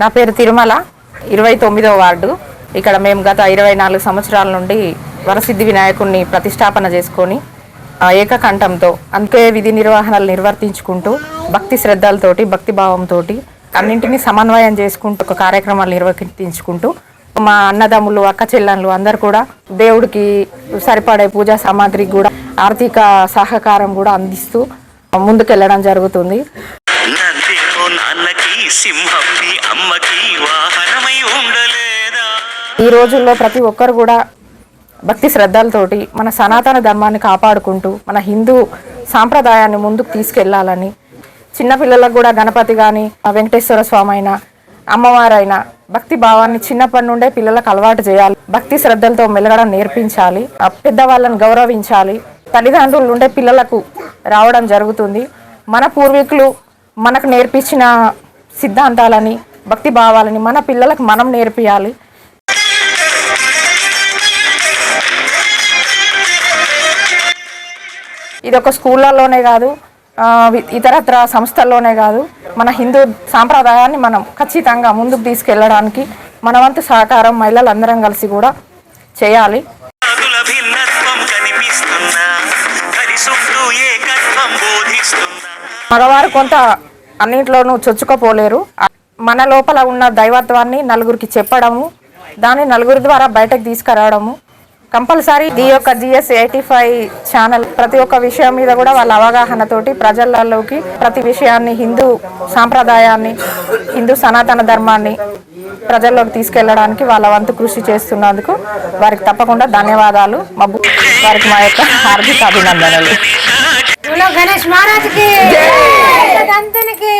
నా పేరు తిరుమల ఇరవై తొమ్మిదవ వార్డు. ఇక్కడ మేము గత ఇరవై నాలుగు సంవత్సరాల నుండి వరసిద్ధి వినాయకుడిని ప్రతిష్టాపన చేసుకొని ఏకకంఠంతో అంతే విధి నిర్వహణలు నిర్వర్తించుకుంటూ భక్తి శ్రద్ధలతోటి భక్తి భావంతో అన్నింటినీ సమన్వయం చేసుకుంటూ ఒక కార్యక్రమాలు నిర్వర్తించుకుంటూ మా అన్నదమ్ములు అక్క చెల్లెళ్ళు అందరు కూడా దేవుడికి సరిపడే పూజా సామాగ్రికి కూడా ఆర్థిక సహకారం కూడా అందిస్తూ ముందుకెళ్ళడం జరుగుతుంది. సింహం నీ అమ్మకి వాహనమై ఉండలేదా? ఈ రోజుల్లో ప్రతి ఒక్కరు కూడా భక్తి శ్రద్ధలతోటి మన సనాతన ధర్మాన్ని కాపాడుకుంటూ మన హిందూ సాంప్రదాయాన్ని ముందుకు తీసుకెళ్ళాలని చిన్నపిల్లలకు కూడా గణపతి కానీ వెంకటేశ్వర స్వామి అయినా అమ్మవారైనా భక్తి భావాన్ని చిన్నప్పటి నుండే పిల్లలకు అలవాటు చేయాలి. భక్తి శ్రద్ధలతో మెలగడం నేర్పించాలి. పెద్దవాళ్ళని గౌరవించాలి. తల్లిదండ్రులు ఉండే పిల్లలకు రావడం జరుగుతుంది. మన పూర్వీకులు మనకు నేర్పించిన సిద్ధాంతాలని భక్తి భావాలని మన పిల్లలకు మనం నేర్పియాలి. ఇది ఒక స్కూళ్ళల్లోనే కాదు ఇతరత్ర సంస్థల్లోనే కాదు మన హిందూ సాంప్రదాయాన్ని మనం ఖచ్చితంగా ముందుకు తీసుకెళ్ళడానికి మన వంతు సహకారం మహిళలందరం కలిసి కూడా చేయాలి. మగవారు కొంత అన్నింటిలోనూ చొచ్చుకోపోలేరు. మన లోపల ఉన్న దైవత్వాన్ని నలుగురికి చెప్పడము దాన్ని నలుగురి ద్వారా బయటకు తీసుకురావడము. కంపల్సరీ ఈ యొక్క జిఎస్ ఎయిటీ ఫైవ్ ఛానల్ ప్రతి ఒక్క విషయం మీద కూడా వాళ్ళ అవగాహనతోటి ప్రజలలోకి ప్రతి విషయాన్ని హిందూ సాంప్రదాయాన్ని హిందూ సనాతన ధర్మాన్ని ప్రజల్లోకి తీసుకెళ్ళడానికి వాళ్ళ వంతు కృషి చేస్తున్నందుకు వారికి తప్పకుండా ధన్యవాదాలు. మా వారికి మా యొక్క హార్దిక అభినందనలు. గణేష్ సంతనికి